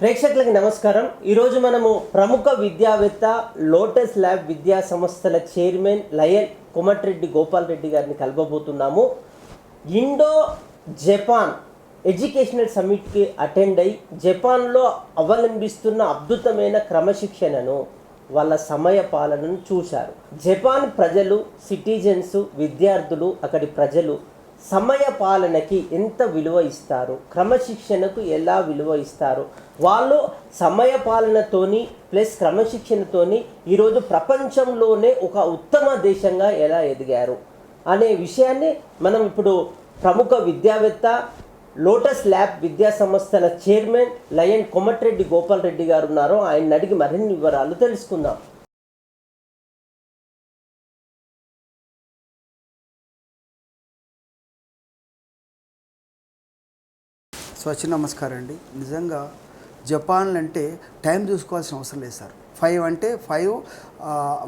ప్రేక్షకులకి నమస్కారం. ఈరోజు మనము ప్రముఖ విద్యావేత్త లోటస్ ల్యాబ్ విద్యా సంస్థల చైర్మన్ లయన్ కోమటిరెడ్డి గోపాల్ రెడ్డి గారిని కలవబోతున్నాము. ఇండో జపాన్ ఎడ్యుకేషనల్ సమ్మిట్కి అటెండ్ అయి జపాన్లో అవలంబిస్తున్న అద్భుతమైన క్రమశిక్షణను వాళ్ళ సమయ పాలనను చూశారు. జపాన్ ప్రజలు సిటిజన్స్ విద్యార్థులు అక్కడి ప్రజలు సమయ పాలనకి ఎంత విలువ ఇస్తారు? క్రమశిక్షణకు ఎలా విలువ ఇస్తారు? వాళ్ళు సమయ పాలనతోని ప్లస్ క్రమశిక్షణతోని ఈరోజు ప్రపంచంలోనే ఒక ఉత్తమ దేశంగా ఎలా ఎదిగారు? అనే విషయాన్ని మనం ఇప్పుడు ప్రముఖ విద్యావేత్త లోటస్ ల్యాబ్ విద్యా సంస్థల చైర్మన్ లయన్ కొమటిరెడ్డి గోపాల్ రెడ్డి గారు ఉన్నారు. ఆయన అడిగి మరిన్ని వివరాలు తెలుసుకుందాం. స్వచ్ఛ నమస్కారం అండి. నిజంగా జపాన్ అంటే టైం చూసుకోవాల్సిన అవసరం లేదు సార్. ఫైవ్ అంటే ఫైవ్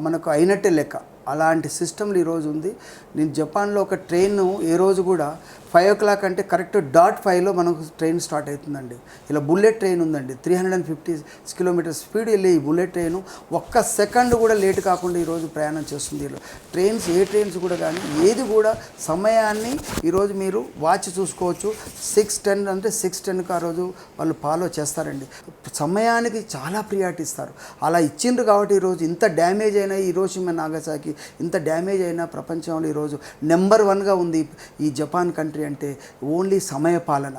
మనకు అయినట్టే లెక్క. అలాంటి సిస్టమ్లు ఈరోజు ఉంది. నేను జపాన్లో ఒక ట్రైన్ ఏ రోజు కూడా ఫైవ్ ఓ క్లాక్ అంటే కరెక్ట్ డాట్ ఫైవ్లో మనకు ట్రైన్ స్టార్ట్ అవుతుందండి. ఇలా బుల్లెట్ ట్రైన్ ఉందండి. Three hundred and fifty kilometre speed వెళ్ళే ఈ బుల్లెట్ ట్రైన్ ఒక్క సెకండ్ కూడా లేట్ కాకుండా ఈరోజు ప్రయాణం చేస్తుంది. ట్రైన్స్ ఏ ట్రైన్స్ కూడా కానీ ఏది కూడా సమయాన్ని ఈరోజు మీరు వాచ్ చూసుకోవచ్చు. సిక్స్ టెన్ అంటే సిక్స్ టెన్కి ఆ రోజు వాళ్ళు ఫాలో చేస్తారండి. సమయానికి చాలా ప్రియారిటీ ఇస్తారు. అలా ఇచ్చిండ్రు కాబట్టి ఈరోజు ఇంత డ్యామేజ్ అయినా ఈ రోజు నాగసాకి ఇంత డ్యామేజ్ అయినా ప్రపంచంలో ఈరోజు నెంబర్ వన్గా ఉంది ఈ జపాన్ కంట్రీ. అంటే ఓన్లీ సమయ పాలన.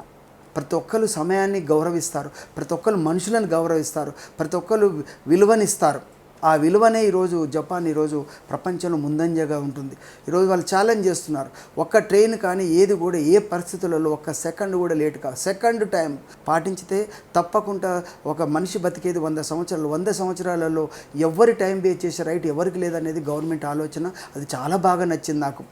ప్రతి ఒక్కరు సమయాన్ని గౌరవిస్తారు. ప్రతి ఒక్కరు మనుషులను గౌరవిస్తారు. ప్రతి ఒక్కరు విలువనిస్తారు. ఆ విలువనే ఈరోజు జపాన్ ఈరోజు ప్రపంచంలో ముందంజగా ఉంటుంది. ఈరోజు వాళ్ళు ఛాలెంజ్ చేస్తున్నారు. ఒక్క ట్రైన్ కానీ ఏది కూడా ఏ పరిస్థితులలో ఒక్క సెకండ్ కూడా లేట్ కాదు. సెకండ్ టైం పాటించితే తప్పకుండా ఒక మనిషి బతికేది వంద సంవత్సరాలు. వంద సంవత్సరాలలో ఎవరి టైం వేస్ట్ చేసే రైట్ ఎవరికి లేదనేది గవర్నమెంట్ ఆలోచన. అది చాలా బాగా నచ్చింది నాకు.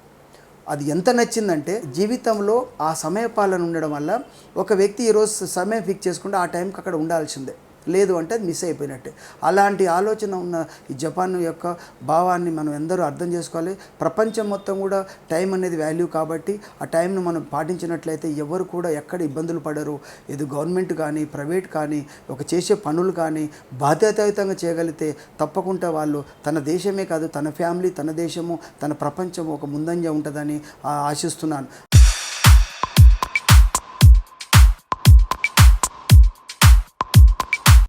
అది ఎంత నచ్చిందంటే జీవితంలో ఆ సమయ పాలన ఉండడం వల్ల ఒక వ్యక్తి ఈరోజు సమయం ఫిక్స్ చేసుకుంటే ఆ టైంకి అక్కడ ఉండాల్సిందే. లేదు అంటే అది మిస్ అయిపోయినట్టే. అలాంటి ఆలోచన ఉన్న ఈ జపాన్ యొక్క భావాన్ని మనం ఎందరూ అర్థం చేసుకోవాలి. ప్రపంచం మొత్తం కూడా టైం అనేది వాల్యూ కాబట్టి ఆ టైంను మనం పాటించినట్లయితే ఎవరు కూడా ఎక్కడ ఇబ్బందులు పడరు. ఇది గవర్నమెంట్ కానీ ప్రైవేట్ కానీ ఒక చేసే పనులు కానీ బాధ్యతాయుతంగా చేయగలిగితే తప్పకుండా వాళ్ళు తన దేశమే కాదు తన ఫ్యామిలీ తన దేశము తన ప్రపంచం ఒక ముందంజ ఉంటుందని ఆశిస్తున్నాను.